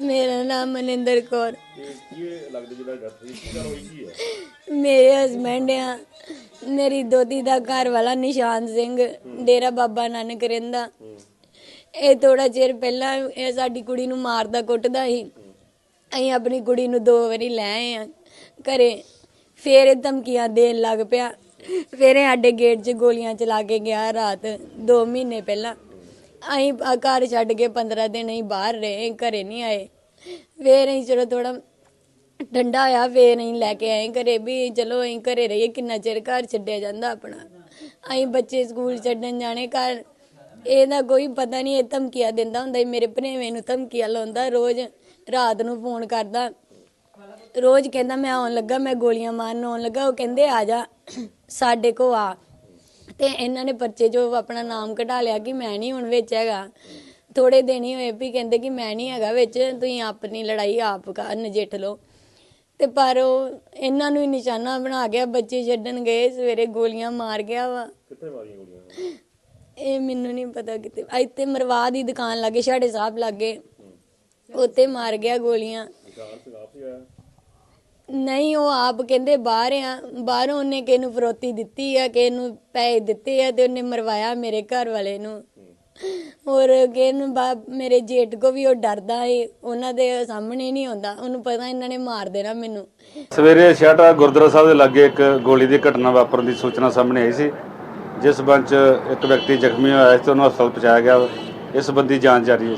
ਮੇਰਾ ਨਾਮ ਮਨਿੰਦਰ ਕੌਰ। ਤੇ ਕੀ ਲੱਗਦਾ ਜਿਹੜਾ ਡਾਕਟਰ ਦੀ ਕੀ ਗੱਲ ਹੋਈ ਕੀ ਹੈ? ਮੇਰੇ ਹਸਬੰਡ ਆ। ਮੇਰੀ ਦੋਤੀ ਦਾ ਘਰ ਵਾਲਾ ਨਿਸ਼ਾਨ ਸਿੰਘ ਡੇਰਾ ਬਾਬਾ ਨਾਨਕ ਰਹਿੰਦਾ। ਇਹ ਥੋੜਾ ਚਿਰ ਪਹਿਲਾਂ ਇਹ ਸਾਡੀ ਕੁੜੀ ਨੂੰ ਮਾਰਦਾ ਕੁੱਟਦਾ ਸੀ। ਅਸੀਂ ਆਪਣੀ ਕੁੜੀ ਨੂੰ ਦੋ ਵਾਰੀ ਲੈ ਆਏ ਆ ਘਰੇ। ਫੇਰ ਇਹ ਧਮਕੀਆਂ ਦੇਣ ਲੱਗ ਪਿਆ। ਫੇਰ ਇਹ ਸਾਡੇ ਗੇਟ 'ਚ ਗੋਲੀਆਂ ਚਲਾ ਕੇ ਗਿਆ ਰਾਤ 2 ਮਹੀਨੇ ਪਹਿਲਾਂ। ਅਸੀਂ ਘਰ ਛੱਡ ਕੇ 15 ਦਿਨ ਅਸੀਂ ਬਾਹਰ ਰਹੇ, ਘਰੇ ਨਹੀਂ ਆਏ। ਫੇਰ ਅਸੀਂ ਚਲੋ ਥੋੜਾ ਠੰਡਾ ਹੋਇਆ, ਫੇਰ ਅਸੀਂ ਲੈ ਕੇ ਆਏ ਘਰੇ ਵੀ ਚਲੋ ਅਸੀਂ ਘਰੇ ਰਹੀਏ, ਕਿੰਨਾ ਚਿਰ ਘਰ ਛੱਡਿਆ ਜਾਂਦਾ ਆਪਣਾ। ਅਸੀਂ ਬੱਚੇ ਸਕੂਲ ਛੱਡਣ ਜਾਣੇ, ਘਰ ਇਹਦਾ ਕੋਈ ਪਤਾ ਨਹੀਂ, ਇਹ ਧਮਕੀਆਂ ਦਿੰਦਾ ਹੁੰਦਾ ਸੀ ਮੇਰੇ ਭਣੇਵੇਂ ਨੂੰ ਧਮਕੀਆਂ ਲਾਉਂਦਾ, ਰੋਜ਼ ਰਾਤ ਨੂੰ ਫੋਨ ਕਰਦਾ। ਰੋਜ਼ ਕਹਿੰਦਾ, ਮੈਂ ਆਉਣ ਲੱਗਾ, ਮੈਂ ਗੋਲੀਆਂ ਮਾਰਨ ਆਉਣ ਲੱਗਾ, ਉਹ ਕਹਿੰਦੇ, ਆ ਜਾ, ਸਾਡੇ ਕੋ ਆ। ਤੇ ਇਹਨਾਂ ਨੇ ਪਰਚੇ 'ਚੋਂ ਆਪਣਾ ਨਾਮ ਕਢਾ ਲਿਆ ਕਿ ਮੈਂ ਨਹੀਂ ਹੁਣ ਵਿੱਚ ਹੈਗਾ। ਥੋੜੇ ਦਿਨ ਹੀ ਹੋਏ ਵੀ ਕਹਿੰਦੇ ਕਿ ਮੈਂ ਨਹੀਂ ਹੈਗਾ ਵਿੱਚ ਤੁਸੀਂ ਆਪਣੀ ਲੜਾਈ ਆਪ ਕਰ ਨਜਿੱਠ ਲਓ। ਤੇ ਪਰ ਉਹ ਇਹਨਾਂ ਨੂੰ ਹੀ ਨਿਸ਼ਾਨਾ ਬਣਾ ਗਿਆ ਬੱਚੇ ਛੱਡਣ ਗਏ ਸਵੇਰੇ ਗੋਲੀਆਂ ਮਾਰ ਗਿਆ ਵਾ। ਕਿੱਥੇ ਮਾਰੀਆਂ ਗੋਲੀਆਂ? ਇਹ ਮੈਨੂੰ ਨਹੀਂ ਪਤਾ ਕਿਤੇ ਇੱਥੇ ਮਰਵਾ ਦੀ ਦੁਕਾਨ ਲੱਗੇ ਛਾੜੇ ਸਾਹਿਬ ਲੱਗੇ। ਉੱਤੇ ਮਾਰ ਗਿਆ ਗੋਲੀਆਂ ਨਿਸ਼ਾਨ ਸਿੰਘ ਆਪ ਹੀ ਆਇਆ ਨਹੀਂ, ਉਹ ਆਪ ਕਹਿੰਦੇ ਬਾਹਰ ਆ। ਬਾਹਰੋਂ ਉਹਨੇ ਕਿਸੇ ਨੂੰ ਫਰੋਤੀ ਦਿੱਤੀ ਆ, ਕਿਸੇ ਨੂੰ ਪੈਸੇ ਦਿੱਤੇ ਆ ਤੇ ਉਹਨੇ ਮਰਵਾਇਆ ਮੇਰੇ ਘਰ ਵਾਲੇ ਨੂੰ। ਹੋਰ ਕਿਸੇ ਮੇਰੇ ਜੇਠ ਕੋ ਵੀ ਉਹ ਡਰਦਾ ਏ, ਉਹਨਾਂ ਦੇ ਸਾਹਮਣੇ ਨਹੀਂ ਆਉਂਦਾ। ਉਹਨੂੰ ਪਤਾ ਇਹਨਾਂ ਨੇ ਮਾਰ ਦੇਣਾ ਮੈਨੂੰ। ਸਵੇਰੇ ਛਾਟਾ ਗੁਰਦੁਆਰਾ ਸਾਹਿਬ ਦੇ ਲਾਗੇ ਇੱਕ ਗੋਲੀ ਦੀ ਘਟਨਾ ਵਾਪਰਨ ਦੀ ਸੂਚਨਾ ਸਾਹਮਣੇ ਆਈ ਸੀ, ਜਿਸ ਸਬੰਧ 'ਚ ਇੱਕ ਵਿਅਕਤੀ ਜ਼ਖਮੀ ਹੋਇਆ ਸੀ ਤੇ ਉਹਨੂੰ ਹਸਪਤਾਲ ਪਹੁੰਚਾਇਆ ਗਿਆ। ਇਸ ਸੰਬੰਧੀ ਜਾਂਚ ਜਾਰੀ ਹੈ